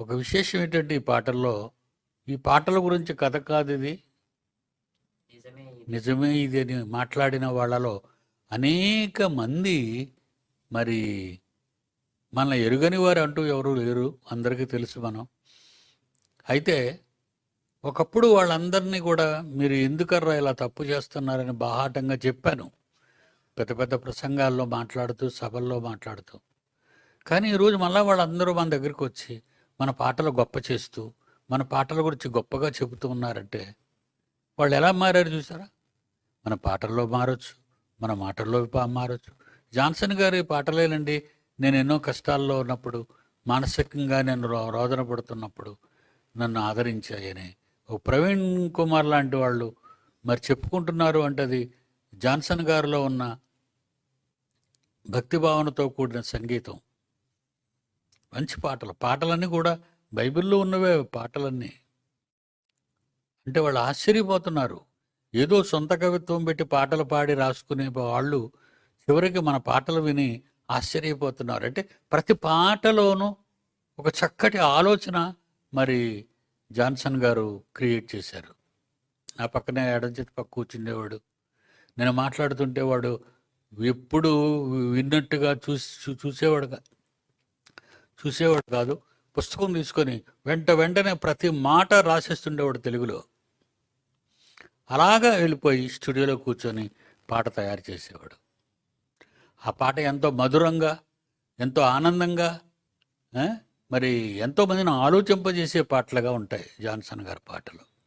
ఒక విశేషం ఏంటంటే ఈ పాటల్లో ఈ పాటల గురించి కథ కాదు ఇది. నిజమే ఇది. నిజమే ఇది అని మాట్లాడిన వాళ్ళలో అనేక మంది మరి మన ఎరుగని వారు అంటూ ఎవరు లేరు. అందరికీ తెలుసు మనం. అయితే ఒకప్పుడు వాళ్ళందరినీ కూడా మీరు ఎందుకర్రా ఇలా తప్పు చేస్తున్నారని బాహాటంగా చెప్పాను. పెద్ద పెద్ద ప్రసంగాల్లో మాట్లాడుతూ సభల్లో మాట్లాడుతూ. కానీ ఈరోజు మళ్ళా వాళ్ళందరూ మన దగ్గరికి వచ్చి మన పాటలు గొప్ప చేస్తూ మన పాటల గురించి గొప్పగా చెబుతూ ఉన్నారంటే వాళ్ళు ఎలా మారారు చూసారా? మన పాటల్లో మారచ్చు మన మాటల్లో పా- మారచ్చు. జాన్సన్ గారి పాటలేనండి నేను ఎన్నో కష్టాల్లో ఉన్నప్పుడు మానసికంగా నేను రో- రోదన పడుతున్నప్పుడు నన్ను ఆదరించాయని. ఓ ప్రవీణ్ కుమార్ లాంటి వాళ్ళు మరి చెప్పుకుంటున్నారు అంటే అది జాన్సన్ గారిలో ఉన్న భక్తి భావనతో కూడిన సంగీతం. మంచి పాటలు. పాటలన్నీ కూడా బైబిల్లో ఉన్నవే పాటలన్నీ. అంటే వాళ్ళు ఆశ్చర్యపోతున్నారు. ఏదో సొంత కవిత్వం పెట్టి పాటలు పాడి రాసుకునే వాళ్ళు చివరికి మన పాటలు విని ఆశ్చర్యపోతున్నారు. అంటే ప్రతి పాటలోనూ ఒక చక్కటి ఆలోచన మరి జాన్సన్ గారు క్రియేట్ చేశారు. నా పక్కనే ఎడం చేతి పక్క కూర్చుండేవాడు. నేను మాట్లాడుతుంటే వాడు ఎప్పుడు విన్నట్టుగా చూసి చూ- చూసేవాడు కాదు. పుస్తకం తీసుకొని వెంట వెంటనే ప్రతి మాట రాసేస్తుండేవాడు తెలుగులో. అలాగా వెళ్ళిపోయి స్టూడియోలో కూర్చొని పాట తయారు చేసేవాడు. ఆ పాట ఎంతో మధురంగా ఎంతో ఆనందంగా మరి ఎంతోమందిని ఆలోచింపజేసే పాటలుగా ఉంటాయి జాన్సన్ గారి పాటలు.